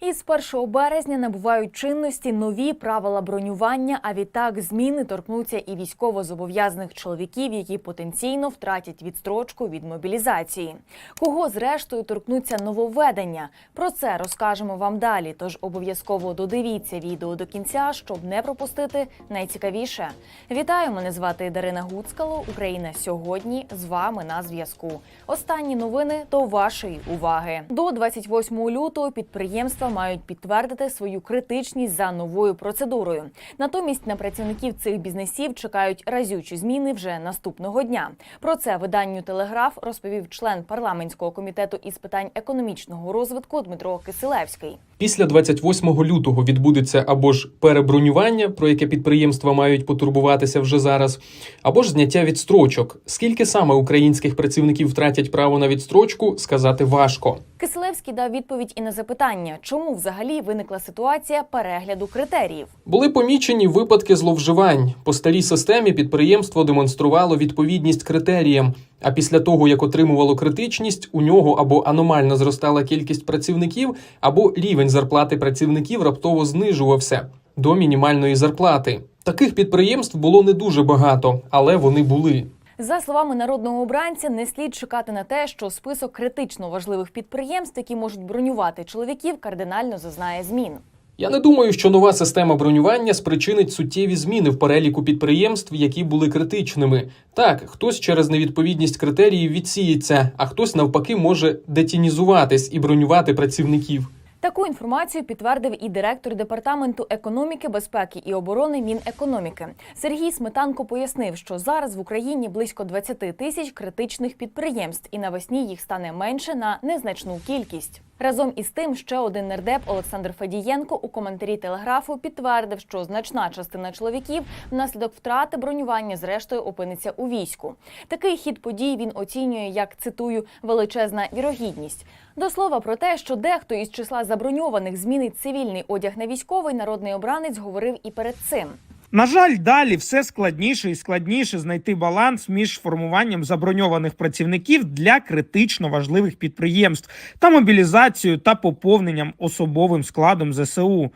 Із 1 березня набувають чинності нові правила бронювання, а відтак зміни торкнуться і військовозобов'язаних чоловіків, які потенційно втратять відстрочку від мобілізації. Кого зрештою торкнуться нововведення? Про це розкажемо вам далі. Тож обов'язково додивіться відео до кінця, щоб не пропустити найцікавіше. Вітаю! Мене звати Дарина Гуцкало. Україна сьогодні з вами на зв'язку. Останні новини до вашої уваги. До 28 лютого підприємства мають підтвердити свою критичність за новою процедурою. Натомість на працівників цих бізнесів чекають разючі зміни вже наступного дня. Про це виданню Телеграф розповів член парламентського комітету із питань економічного розвитку Дмитро Киселевський. Після 28 лютого відбудеться або ж перебронювання, про яке підприємства мають потурбуватися вже зараз, або ж зняття відстрочок. Скільки саме українських працівників втратять право на відстрочку, сказати важко. Киселевський дав відповідь і на запитання, чому взагалі виникла ситуація перегляду критеріїв. Були помічені випадки зловживань. По старій системі підприємство демонструвало відповідність критеріям. А після того, як отримувало критичність, у нього або аномально зростала кількість працівників, або рівень зарплати працівників раптово знижувався до мінімальної зарплати. Таких підприємств було не дуже багато, але вони були. За словами народного обранця, не слід чекати на те, що список критично важливих підприємств, які можуть бронювати чоловіків, кардинально зазнає змін. Я не думаю, що нова система бронювання спричинить суттєві зміни в переліку підприємств, які були критичними. Так, хтось через невідповідність критеріїв відсіється, а хтось навпаки може детінізуватись і бронювати працівників. Таку інформацію підтвердив і директор департаменту економіки, безпеки і оборони Мінекономіки. Сергій Сметанко пояснив, що зараз в Україні близько 20 тисяч критичних підприємств, і навесні їх стане менше на незначну кількість. Разом із тим, ще один нардеп Олександр Фадієнко у коментарі телеграфу підтвердив, що значна частина чоловіків внаслідок втрати бронювання зрештою опиниться у війську. Такий хід подій він оцінює як цитую величезна вірогідність. До слова про те, що дехто із числа заброньованих змінить цивільний одяг на військовий, народний обранець говорив і перед цим. На жаль, далі все складніше і складніше знайти баланс між формуванням заброньованих працівників для критично важливих підприємств та мобілізацією та поповненням особовим складом ЗСУ.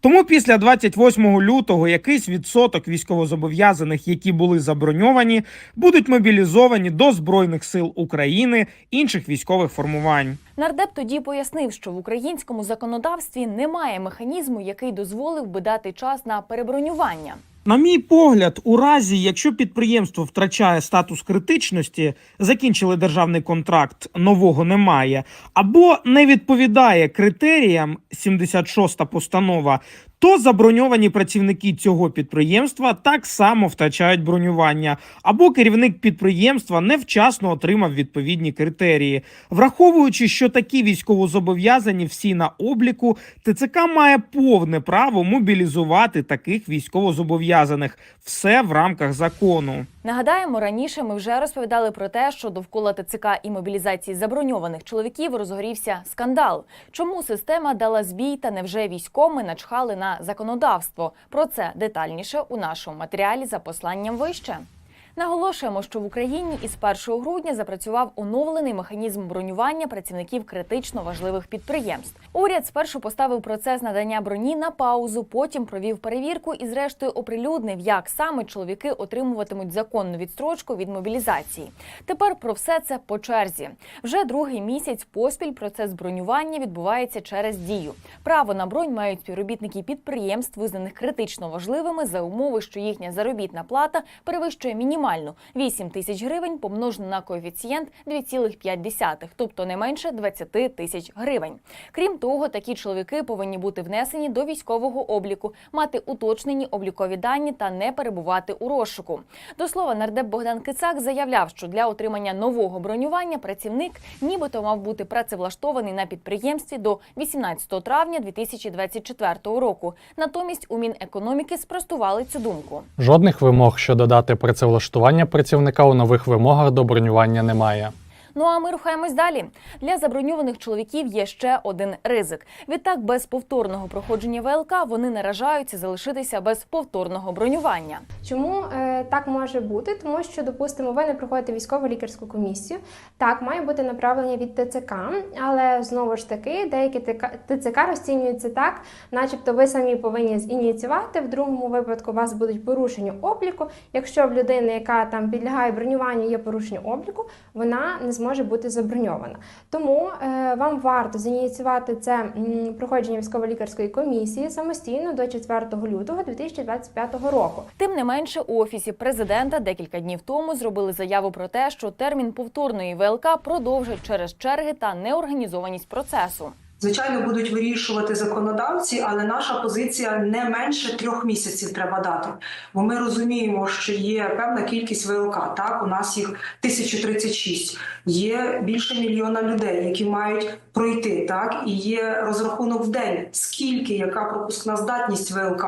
Тому після 28 лютого якийсь відсоток військовозобов'язаних, які були заброньовані, будуть мобілізовані до Збройних сил України інших військових формувань. Нардеп тоді пояснив, що в українському законодавстві немає механізму, який дозволив би дати час на перебронювання. На мій погляд, у разі, якщо підприємство втрачає статус критичності, закінчили державний контракт, нового немає, або не відповідає критеріям 76 постанова, то заброньовані працівники цього підприємства так само втрачають бронювання, або керівник підприємства невчасно отримав відповідні критерії. Враховуючи, що такі військовозобов'язані всі на обліку, ТЦК має повне право мобілізувати таких військовозобов'язаних. Все в рамках закону. Нагадаємо, раніше ми вже розповідали про те, що довкола ТЦК і мобілізації заброньованих чоловіків розгорівся скандал. Чому система дала збій та невже військоми начхали на законодавство? Про це детальніше у нашому матеріалі за посланням вище. Наголошуємо, що в Україні із 1 грудня запрацював оновлений механізм бронювання працівників критично важливих підприємств. Уряд спершу поставив процес надання броні на паузу, потім провів перевірку і, зрештою, оприлюднив, як саме чоловіки отримуватимуть законну відстрочку від мобілізації. Тепер про все це по черзі. Вже другий місяць поспіль процес бронювання відбувається через дію. Право на бронь мають співробітники підприємств, визнаних критично важливими за умови, що їхня заробітна плата перевищує мінімальну 8 тисяч гривень помножено на коефіцієнт 2,5, тобто не менше 20 тисяч гривень. Крім того, такі чоловіки повинні бути внесені до військового обліку, мати уточнені облікові дані та не перебувати у розшуку. До слова, нардеп Богдан Кицак заявляв, що для отримання нового бронювання працівник нібито мав бути працевлаштований на підприємстві до 18 травня 2024 року. Натомість у Мінекономіки спростували цю думку. Жодних вимог щодо дати працевлаштування працівника у нових вимогах до бронювання немає. Ну а ми рухаємось далі. Для заброньованих чоловіків є ще один ризик. Відтак, без повторного проходження ВЛК вони наражаються залишитися без повторного бронювання. Чому е, так може бути? Тому що, допустимо, ви не проходите військово лікарську комісію. Так, має бути направлення від ТЦК, але знову ж таки, деякі ТЦК розцінюються так, начебто ви самі повинні зініціювати. В другому випадку у вас будуть порушення обліку. Якщо в людини, яка там підлягає бронюванню, є порушення обліку, вона не зможе бути заброньована. Тому е, вам варто зініціювати це проходження військово-лікарської комісії самостійно до 4 лютого 2025 року. Тим не менше, у офісі президента декілька днів тому зробили заяву про те, що термін повторної ВЛК продовжать через черги та неорганізованість процесу. Звичайно, будуть вирішувати законодавці, але наша позиція не менше трьох місяців треба дати. Бо ми розуміємо, що є певна кількість ВЛК. Так, у нас їх 1036. Є більше мільйона людей, які мають пройти. Так, і є розрахунок в день, скільки яка пропускна здатність ВЛК.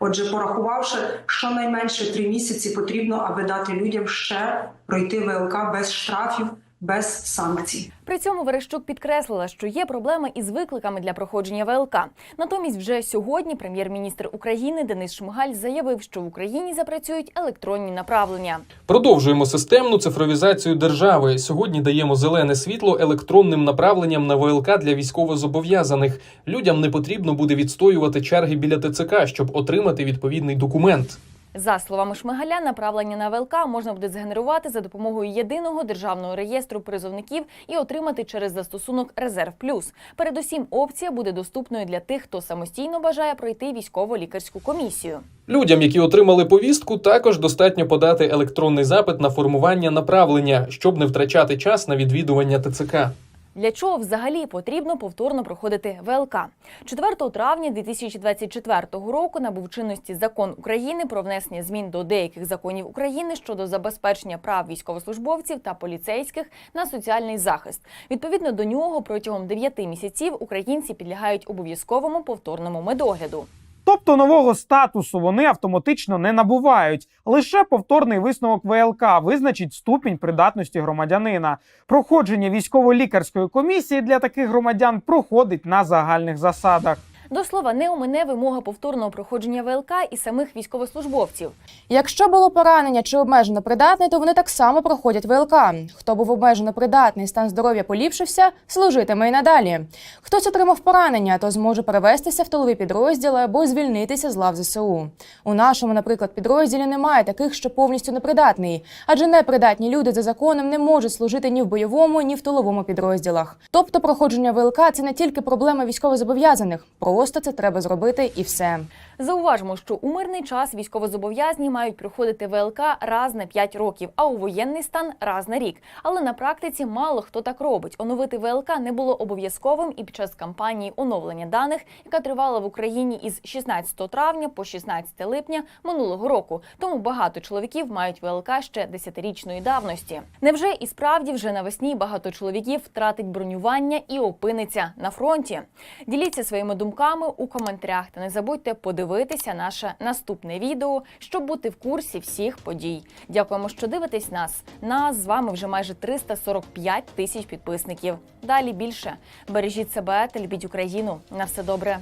Отже, порахувавши, щонайменше три місяці потрібно, аби дати людям ще пройти ВЛК без штрафів, без санкцій. При цьому Верещук підкреслила, що є проблеми із викликами для проходження ВЛК. Натомість, вже сьогодні прем'єр-міністр України Денис Шмигаль заявив, що в Україні запрацюють електронні направлення. Продовжуємо системну цифровізацію держави. Сьогодні даємо зелене світло електронним направленням на ВЛК для військовозобов'язаних. Людям не потрібно буде відстоювати черги біля ТЦК, щоб отримати відповідний документ. За словами Шмигаля, направлення на ВЛК можна буде згенерувати за допомогою єдиного державного реєстру призовників і отримати через застосунок Резерв Плюс. Передусім, опція буде доступною для тих, хто самостійно бажає пройти військово-лікарську комісію. Людям, які отримали повістку, також достатньо подати електронний запит на формування направлення, щоб не втрачати час на відвідування ТЦК. Для чого взагалі потрібно повторно проходити ВЛК? 4 травня 2024 року набув чинності закон України про внесення змін до деяких законів України щодо забезпечення прав військовослужбовців та поліцейських на соціальний захист. Відповідно до нього, протягом 9 місяців українці підлягають обов'язковому повторному медогляду. Тобто нового статусу вони автоматично не набувають. Лише повторний висновок ВЛК визначить ступінь придатності громадянина. Проходження військово-лікарської комісії для таких громадян проходить на загальних засадах. До слова, не омине вимога повторного проходження ВЛК і самих військовослужбовців. Якщо було поранення чи обмежено придатний, то вони так само проходять ВЛК. Хто був обмежено придатний, стан здоров'я поліпшився, служитиме і надалі. Хтось отримав поранення, то зможе перевестися в тилові підрозділи або звільнитися з лав ЗСУ. У нашому, наприклад, підрозділі немає таких, що повністю непридатний, адже непридатні люди за законом не можуть служити ні в бойовому, ні в тиловому підрозділах. Тобто, проходження ВЛК це не тільки проблема військовозобов'язаних, просто це треба зробити і все. Зауважимо, що у мирний час військовозобов'язані мають проходити ВЛК раз на 5 років, а у воєнний стан раз на рік. Але на практиці мало хто так робить. Оновити ВЛК не було обов'язковим і під час кампанії оновлення даних, яка тривала в Україні із 16 травня по 16 липня минулого року. Тому багато чоловіків мають ВЛК ще 10-річної давності. Невже і справді вже навесні багато чоловіків втратить бронювання і опиниться на фронті? Діліться своїми думками у коментарях та не забудьте подивитися наше наступне відео, щоб бути в курсі всіх подій. Дякуємо, що дивитесь нас. Нас з вами вже майже 345 тисяч підписників. Далі більше бережіть себе та любіть Україну. На все добре.